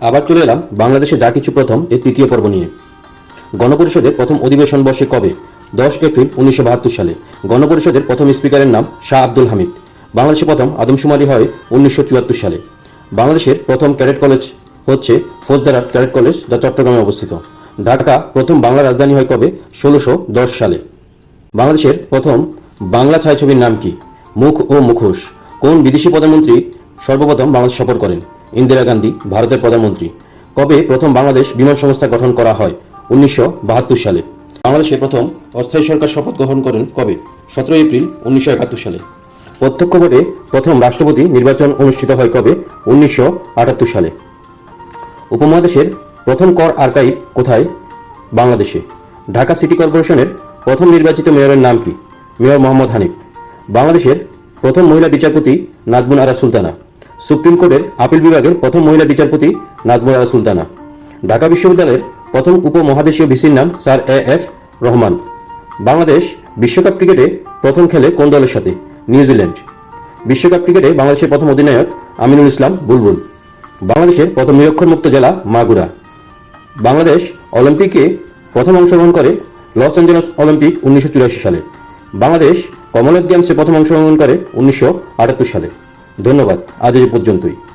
আবার চলে এলাম বাংলাদেশে যা কিছু প্রথম, এর তৃতীয় পর্ব নিয়ে। গণপরিষদের প্রথম অধিবেশন বসে কবে? দশ এপ্রিল উনিশশো বাহাত্তর সালে। গণপরিষদের প্রথম স্পিকারের নাম শাহ আব্দুল হামিদ। বাংলাদেশে প্রথম আদমশুমারি হয় উনিশশো চুয়াত্তর সালে। বাংলাদেশের প্রথম ক্যাডেট কলেজ হচ্ছে ফৌজদারাট ক্যাডেট কলেজ, যা চট্টগ্রামে অবস্থিত। ঢাকা প্রথম বাংলা রাজধানী হয় কবে? ষোলোশো সালে। বাংলাদেশের প্রথম বাংলা ছায়াছবির নাম কি? মুখ ও মুখোশ। কোন বিদেশি প্রধানমন্ত্রী সর্বপ্রথম বাংলাদেশ সফর করেন? ইন্দিরা গান্ধী, ভারতের প্রধানমন্ত্রী। কবে প্রথম বাংলাদেশ বিমান সংস্থা গঠন করা হয়? উনিশশো বাহাত্তর সালে। বাংলাদেশে প্রথম অস্থায়ী সরকার শপথ গ্রহণ করেন কবে? সতেরো এপ্রিল উনিশশো একাত্তর সালে। প্রত্যক্ষ ভোটে প্রথম রাষ্ট্রপতি নির্বাচন অনুষ্ঠিত হয় কবে? উনিশশো আটাত্তর সালে। উপমহাদেশের প্রথম কর আর্কাইভ কোথায়? বাংলাদেশে। ঢাকা সিটি কর্পোরেশনের প্রথম নির্বাচিত মেয়রের নাম কি? মেয়র মোহাম্মদ হানিফ। বাংলাদেশের প্রথম মহিলা বিচারপতি নাজমুন আরা সুলতানা। সুপ্রিম কোর্টের আপিল বিভাগের প্রথম মহিলা বিচারপতি নাজমুন আরা সুলতানা। ঢাকা বিশ্ববিদ্যালয়ের প্রথম উপমহাদেশীয় ভিসির নাম sir A F Rahman. Bangladesh বিশ্বকাপ ক্রিকেটে প্রথম খেলে কোন দলের সাথে? নিউজিল্যান্ড। বিশ্বকাপ ক্রিকেটে বাংলাদেশের প্রথম অধিনায়ক আমিনুল ইসলাম বুলবুল। বাংলাদেশের প্রথম নিরক্ষরমুক্ত জেলা মাগুরা। বাংলাদেশ অলিম্পিকে প্রথম অংশগ্রহণ করে লস অ্যাঞ্জেলস অলিম্পিক উনিশশো চুরাশি সালে। বাংলাদেশ কমনওয়েলথ গেমসে প্রথম অংশগ্রহণ করে উনিশশো আটাত্তর সালে। ধন্যবাদ। আজ এই পর্যন্তই।